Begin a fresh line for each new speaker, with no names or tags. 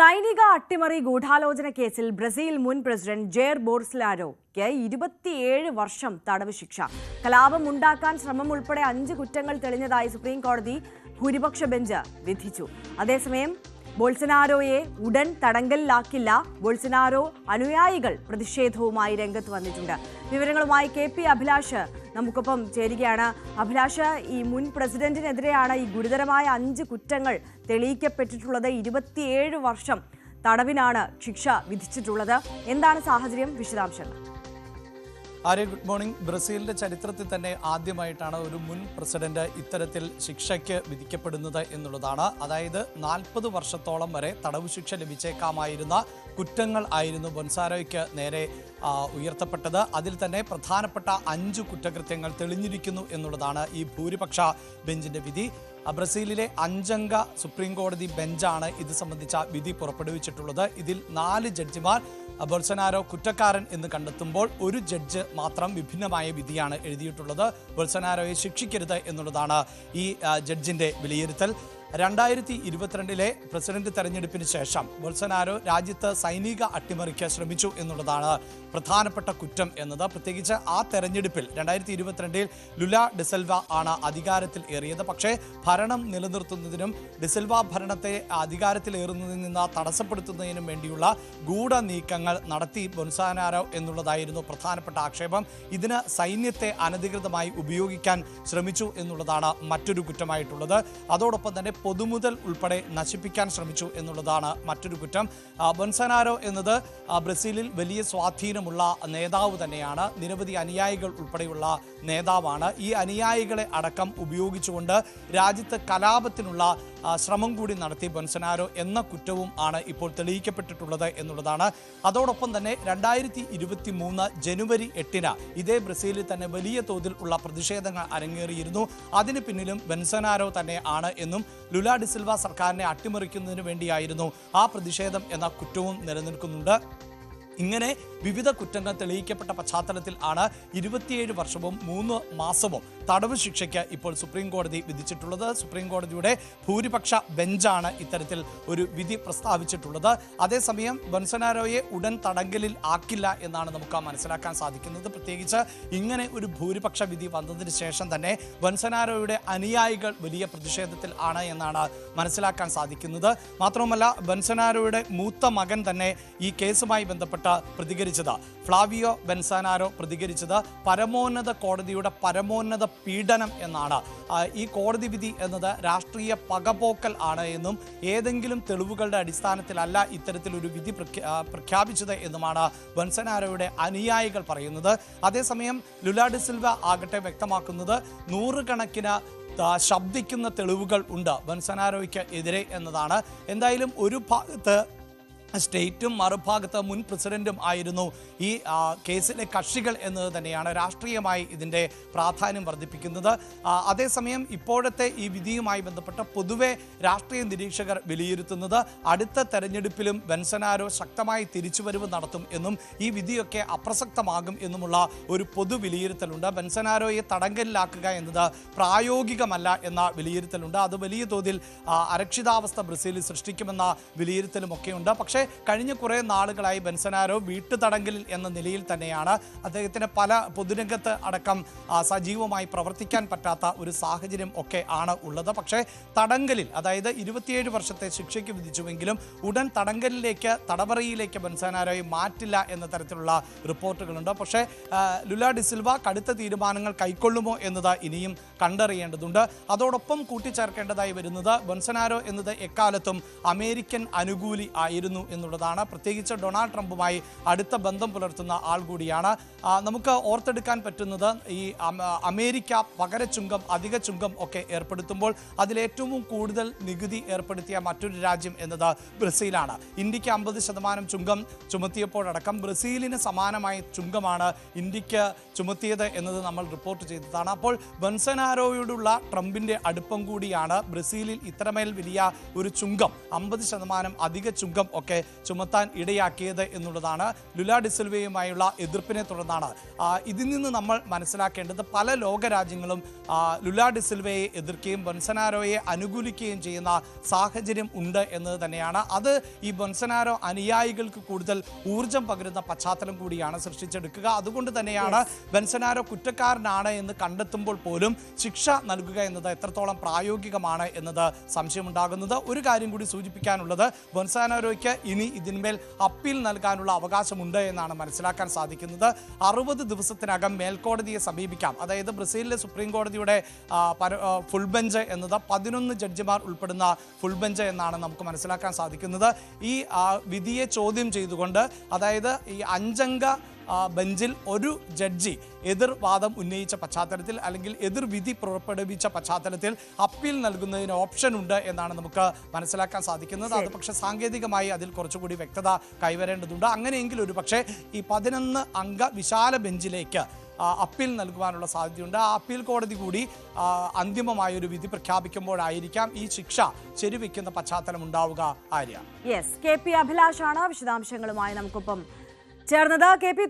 സൈനിക അട്ടിമറി ഗൂഢാലോചന കേസിൽ ബ്രസീൽ മുൻ പ്രസിഡന്റ് ജെയർ ബോർസ്ലാരോയ്ക്ക് ഇരുപത്തിയേഴ് വർഷം തടവ് ശിക്ഷ. കലാപം ഉണ്ടാക്കാൻ ശ്രമം ഉൾപ്പെടെ അഞ്ച് കുറ്റങ്ങൾ തെളിഞ്ഞതായി സുപ്രീം കോടതി ഭൂരിപക്ഷ ബെഞ്ച് വിധിച്ചു. അതേസമയം ബോൾസനാരോയെ ഉടൻ തടങ്കലിലാക്കില്ല. ബോൾസനാരോ അനുയായികൾ പ്രതിഷേധവുമായി രംഗത്ത് വന്നിട്ടുണ്ട്. വിവരങ്ങളുമായി കെ പി അഭിലാഷ് നമുക്കൊപ്പം ചേരുകയാണ്. അഭിലാഷ് ഈ മുൻ പ്രസിഡന്റിനെതിരെയാണ് ഈ ഗുരുതരമായ അഞ്ച് കുറ്റങ്ങൾ തെളിയിക്കപ്പെട്ടിട്ടുള്ളത്. ഇരുപത്തിയേഴ് വർഷം തടവിനാണ് ശിക്ഷ വിധിച്ചിട്ടുള്ളത്. എന്താണ് സാഹചര്യം? വിശദാംശങ്ങൾ.
Arya good morning. ബ്രസീലിന്റെ ചരിത്രത്തിൽ തന്നെ ആദ്യമായിട്ടാണ് ഒരു മുൻ പ്രസിഡന്റ് ഇത്തരത്തിൽ ശിക്ഷയ്ക്ക് വിധിക്കപ്പെടുന്നത് എന്നുള്ളതാണ്. അതായത് നാൽപ്പത് വർഷത്തോളം വരെ തടവ് ശിക്ഷ ലഭിച്ചേക്കാമായിരുന്ന കുറ്റങ്ങൾ ആയിരുന്നു ബൊൻസാരോയ്ക്ക് നേരെ ഉയർത്തപ്പെട്ടത്. അതിൽ തന്നെ പ്രധാനപ്പെട്ട അഞ്ച് കുറ്റകൃത്യങ്ങൾ തെളിഞ്ഞിരിക്കുന്നു എന്നുള്ളതാണ് ഈ ഭൂരിപക്ഷ ബെഞ്ചിന്റെ വിധി. ബ്രസീലിലെ അഞ്ചംഗ സുപ്രീം കോടതി ബെഞ്ചാണ് ഇത് സംബന്ധിച്ച വിധി പുറപ്പെടുവിച്ചിട്ടുള്ളത്. ഇതിൽ നാല് ജഡ്ജിമാർ ബൊൾസനാരോ കുറ്റക്കാരൻ എന്ന് കണ്ടെത്തുമ്പോൾ ഒരു ജഡ്ജ് മാത്രം വിഭിന്നമായ വിധിയാണ് എഴുതിയിട്ടുള്ളത്. ബൊൾസനാരോയെ ശിക്ഷിക്കരുത് എന്നുള്ളതാണ് ഈ ജഡ്ജിന്റെ വിലയിരുത്തൽ. രണ്ടായിരത്തി ഇരുപത്തിരണ്ടിലെ പ്രസിഡന്റ് തെരഞ്ഞെടുപ്പിന് ശേഷം ബൊൾസനാരോ രാജ്യത്ത് സൈനിക അട്ടിമറിക്ക് ശ്രമിച്ചു എന്നുള്ളതാണ് പ്രധാനപ്പെട്ട കുറ്റം എന്നത്. പ്രത്യേകിച്ച് ആ തെരഞ്ഞെടുപ്പിൽ രണ്ടായിരത്തി ഇരുപത്തിരണ്ടിൽ ലുല ഡിസൽവ ആണ് അധികാരത്തിൽ ഏറിയത്. പക്ഷേ ഭരണം നിലനിർത്തുന്നതിനും ഡിസൽവ ഭരണത്തെ അധികാരത്തിലേറുന്നതിൽ നിന്ന് തടസ്സപ്പെടുത്തുന്നതിനും വേണ്ടിയുള്ള ഗൂഢ നീക്കങ്ങൾ നടത്തി ബൊൻസാനാരോ എന്നുള്ളതായിരുന്നു പ്രധാനപ്പെട്ട ആക്ഷേപം. ഇതിന് സൈന്യത്തെ അനധികൃതമായി ഉപയോഗിക്കാൻ ശ്രമിച്ചു എന്നുള്ളതാണ് മറ്റൊരു കുറ്റമായിട്ടുള്ളത്. അതോടൊപ്പം തന്നെ പൊതുമുതൽ ഉൾപ്പെടെ നശിപ്പിക്കാൻ ശ്രമിച്ചു എന്നുള്ളതാണ് മറ്റൊരു കുറ്റം. ബൊൻസനാരോ എന്നത് ബ്രസീലിൽ വലിയ സ്വാധീനമുള്ള നേതാവ് തന്നെയാണ്. നിരവധി അനുയായികൾ ഉൾപ്പെടെയുള്ള നേതാവാണ്. ഈ അനുയായികളെ അടക്കം ഉപയോഗിച്ചുകൊണ്ട് രാജ്യത്ത് കലാപത്തിനുള്ള ശ്രമം കൂടി നടത്തി ബൊൻസനാരോ എന്ന കുറ്റവും ആണ് ഇപ്പോൾ തെളിയിക്കപ്പെട്ടിട്ടുള്ളത് എന്നുള്ളതാണ്. അതോടൊപ്പം തന്നെ രണ്ടായിരത്തി ഇരുപത്തി മൂന്ന് ജനുവരി എട്ടിന് ഇതേ ബ്രസീലിൽ തന്നെ വലിയ തോതിൽ ഉള്ള പ്രതിഷേധങ്ങൾ അരങ്ങേറിയിരുന്നു. അതിന് പിന്നിലും ബെൻസനാരോ തന്നെ ആണ് എന്നും ലുല ഡിസിൽവ സർക്കാരിനെ അട്ടിമറിക്കുന്നതിന് വേണ്ടിയായിരുന്നു ആ പ്രതിഷേധം എന്ന കുറ്റവും നിലനിൽക്കുന്നുണ്ട്. ഇങ്ങനെ വിവിധ കുറ്റങ്ങൾ തെളിയിക്കപ്പെട്ട പശ്ചാത്തലത്തിൽ ആണ് ഇരുപത്തിയേഴ് വർഷവും മൂന്ന് മാസവും തടവ് ശിക്ഷയ്ക്ക് ഇപ്പോൾ സുപ്രീം കോടതി വിധിച്ചിട്ടുള്ളത്. സുപ്രീം കോടതിയുടെ ഭൂരിപക്ഷ ബെഞ്ചാണ് ഇത്തരത്തിൽ ഒരു വിധി പ്രസ്താവിച്ചിട്ടുള്ളത്. അതേസമയം ബൊൻസനാരോയെ ഉടൻ തടങ്കലിൽ ആക്കില്ല എന്നാണ് നമുക്ക് മനസ്സിലാക്കാൻ സാധിക്കുന്നത്. പ്രത്യേകിച്ച് ഇങ്ങനെ ഒരു ഭൂരിപക്ഷ വിധി വന്നതിന് ശേഷം തന്നെ ബൊൻസനാരോയുടെ അനുയായികൾ വലിയ പ്രതിഷേധത്തിൽ ആണ് എന്നാണ് മനസ്സിലാക്കാൻ സാധിക്കുന്നത്. മാത്രവുമല്ല ബൻസനാരോയുടെ മൂത്ത മകൻ തന്നെ ഈ കേസുമായി ബന്ധപ്പെട്ട് പ്രതികരിച്ചത്. ഫ്ലാവിയോ ബെൻസാനാരോ പ്രതികരിച്ചത് പരമോന്നത കോടതിയുടെ പരമോന്നത പീഡനം എന്നാണ്. ഈ കോടതി വിധി എന്നത് രാഷ്ട്രീയ പകപോക്കൽ ആണ് എന്നും ഏതെങ്കിലും തെളിവുകളുടെ അടിസ്ഥാനത്തിലല്ല ഇത്തരത്തിലൊരു വിധി പ്രഖ്യാപിച്ചത് എന്നുമാണ് ബെൻസനാരോയുടെ അനുയായികൾ പറയുന്നത്. അതേസമയം ലുലാഡി സിൽവ ആകട്ടെ വ്യക്തമാക്കുന്നത് നൂറുകണക്കിന് ശബ്ദിക്കുന്ന തെളിവുകൾ ഉണ്ട് ബൻസനാരോയ്ക്ക് എതിരെ എന്നതാണ്. എന്തായാലും ഒരു ഭാഗത്ത് സ്റ്റേറ്റും മറുഭാഗത്ത് മുൻ പ്രസിഡന്റും ആയിരുന്നു. ഈ കേസിലെ കക്ഷികൾ എന്നത് തന്നെയാണ് രാഷ്ട്രീയമായി ഇതിന്റെ പ്രാധാന്യം വർദ്ധിപ്പിക്കുന്നത്. അതേസമയം ഇപ്പോഴത്തെ ഈ വിധിയുമായി ബന്ധപ്പെട്ട പൊതുവെ രാഷ്ട്രീയ നിരീക്ഷകർ വിലയിരുത്തുന്നത് അടുത്ത തെരഞ്ഞെടുപ്പിലും ബെൻസനാരോ ശക്തമായി തിരിച്ചുവരവ് നടത്തും എന്നും ഈ വിധിയൊക്കെ അപ്രസക്തമാകും എന്നുമുള്ള ഒരു പൊതു വിലയിരുത്തലുണ്ട്. ബെൻസനാരോയെ തടങ്കലിലാക്കുക എന്നത് പ്രായോഗികമല്ല എന്ന വിലയിരുത്തലുണ്ട്. അത് വലിയ തോതിൽ അരക്ഷിതാവസ്ഥ ബ്രസീലിൽ സൃഷ്ടിക്കുമെന്ന വിലയിരുത്തലും ഒക്കെയുണ്ട് പക്ഷേ കഴിഞ്ഞ കുറേ നാളുകളായി ബെൻസനാരോ വീട്ടുതടങ്കലിൽ എന്ന നിലയിൽ തന്നെയാണ് അദ്ദേഹത്തിന് പല പൊതുരംഗത്ത് അടക്കം സജീവമായി പ്രവർത്തിക്കാൻ പറ്റാത്ത ഒരു സാഹചര്യം ഒക്കെ ആണ് ഉള്ളത്. പക്ഷേ തടങ്കലിൽ അതായത് ഇരുപത്തിയേഴ് വർഷത്തെ ശിക്ഷയ്ക്ക് വിധിച്ചുവെങ്കിലും ഉടൻ തടങ്കലിലേക്ക് തടവറയിലേക്ക് ബെൻസനാരോയെ മാറ്റില്ല എന്ന തരത്തിലുള്ള റിപ്പോർട്ടുകളുണ്ട്. പക്ഷേ ലുലാ ഡിസിൽവ കടുത്ത തീരുമാനങ്ങൾ കൈക്കൊള്ളുമോ എന്നത് ഇനിയും കണ്ടറിയേണ്ടതുണ്ട്. അതോടൊപ്പം കൂട്ടിച്ചേർക്കേണ്ടതായി വരുന്നത് ബൊൻസനാരോ എന്നത് എക്കാലത്തും അമേരിക്കൻ അനുകൂലി ആയിരുന്നു എന്നുള്ളതാണ്. പ്രത്യേകിച്ച് ഡൊണാൾഡ് ട്രംപുമായി അടുത്ത ബന്ധം പുലർത്തുന്ന ആൾ കൂടിയാണ്. നമുക്ക് ഓർത്തെടുക്കാൻ പറ്റുന്നത് ഈ അമേരിക്ക പകരച്ചുങ്കം അധിക ചുങ്കം ഒക്കെ ഏർപ്പെടുത്തുമ്പോൾ അതിലേറ്റവും കൂടുതൽ നികുതി ഏർപ്പെടുത്തിയ മറ്റൊരു രാജ്യം എന്നത് ബ്രസീലാണ്. ഇന്ത്യയ്ക്ക് അമ്പത് ശതമാനം ചുങ്കം ചുമത്തിയപ്പോഴടക്കം ബ്രസീലിന് സമാനമായ ചുങ്കമാണ് ഇന്ത്യയ്ക്ക് ചുമത്തിയത് എന്നത് നമ്മൾ റിപ്പോർട്ട് ചെയ്തതാണ്. അപ്പോൾ ബൻസനാരോയോടുള്ള ട്രംപിന്റെ അടുപ്പം കൂടിയാണ് ബ്രസീലിൽ ഇത്രമേൽ വലിയ ഒരു ചുങ്കം അമ്പത് ശതമാനം അധിക ചുങ്കം ഒക്കെ ചുമത്താൻ ഇടയാക്കിയത് എന്നുള്ളതാണ്. ലുലാ ഡിസിൽവയുമായുള്ള എതിർപ്പിനെ തുടർന്നാണ്. ഇതിൽ നിന്ന് നമ്മൾ മനസ്സിലാക്കേണ്ടത് പല ലോകരാജ്യങ്ങളും രാജ്യങ്ങളും ലുല ഡിസിൽവയെ എതിർക്കുകയും ബൊൻസനാരോയെ അനുകൂലിക്കുകയും ചെയ്യുന്ന സാഹചര്യം ഉണ്ട് എന്നത് തന്നെയാണ്. അത് ഈ ബൊൻസനാരോ അനുയായികൾക്ക് കൂടുതൽ ഊർജം പകരുന്ന പശ്ചാത്തലം കൂടിയാണ് സൃഷ്ടിച്ചെടുക്കുക. അതുകൊണ്ട് തന്നെയാണ് ബെൻസനാരോ കുറ്റക്കാരനാണ് എന്ന് കണ്ടെത്തുമ്പോൾ പോലും ശിക്ഷ നൽകുക എന്നത് എത്രത്തോളം പ്രായോഗികമാണ് എന്നത് സംശയമുണ്ടാകുന്നത്. ഒരു കാര്യം കൂടി സൂചിപ്പിക്കാനുള്ളത്. ബൊൻസാനാരോയ്ക്ക് ഇനി ഇതിന്മേൽ അപ്പീൽ നൽകാനുള്ള അവകാശമുണ്ട് എന്നാണ് മനസ്സിലാക്കാൻ സാധിക്കുന്നത്. അറുപത് ദിവസത്തിനകം മേൽക്കോടതിയെ സമീപിക്കാം. അതായത് ബ്രസീലിലെ സുപ്രീം കോടതിയുടെ ഫുൾ ബെഞ്ച് എന്നത് പതിനൊന്ന് ജഡ്ജിമാർ ഉൾപ്പെടുന്ന ഫുൾ ബെഞ്ച് എന്നാണ് നമുക്ക് മനസ്സിലാക്കാൻ സാധിക്കുന്നത്. ഈ വിധിയെ ചോദ്യം ചെയ്തുകൊണ്ട് അതായത് ഈ അഞ്ചംഗ ബെഞ്ചിൽ ഒരു ജഡ്ജി എതിർവാദം ഉന്നയിച്ച പശ്ചാത്തലത്തിൽ അല്ലെങ്കിൽ എതിർ വിധി പുറപ്പെടുവിച്ച പശ്ചാത്തലത്തിൽ അപ്പീൽ നൽകുന്നതിന് ഓപ്ഷൻ ഉണ്ട് എന്നാണ് നമുക്ക് മനസ്സിലാക്കാൻ സാധിക്കുന്നത്. അത് പക്ഷേ സാങ്കേതികമായി അതിൽ കുറച്ചുകൂടി വ്യക്തത കൈവരേണ്ടതുണ്ട്. അങ്ങനെയെങ്കിൽ ഒരു പക്ഷേ ഈ പതിനൊന്ന് അംഗ വിശാല ബെഞ്ചിലേക്ക് അപ്പീൽ നൽകുവാനുള്ള സാധ്യതയുണ്ട്. ആ അപ്പീൽ കോടതി കൂടി അന്തിമമായൊരു അന്തിമമായ ഒരു വിധി പ്രഖ്യാപിക്കുമ്പോഴായിരിക്കാം ഈ ശിക്ഷ ശരിവെക്കുന്ന പശ്ചാത്തലം ഉണ്ടാവുക ആര്യ.
യെസ് കെ പി അഭിലാഷാണ് വിശദാംശങ്ങളുമായി നമുക്കൊപ്പം ചേർന്നത്. K P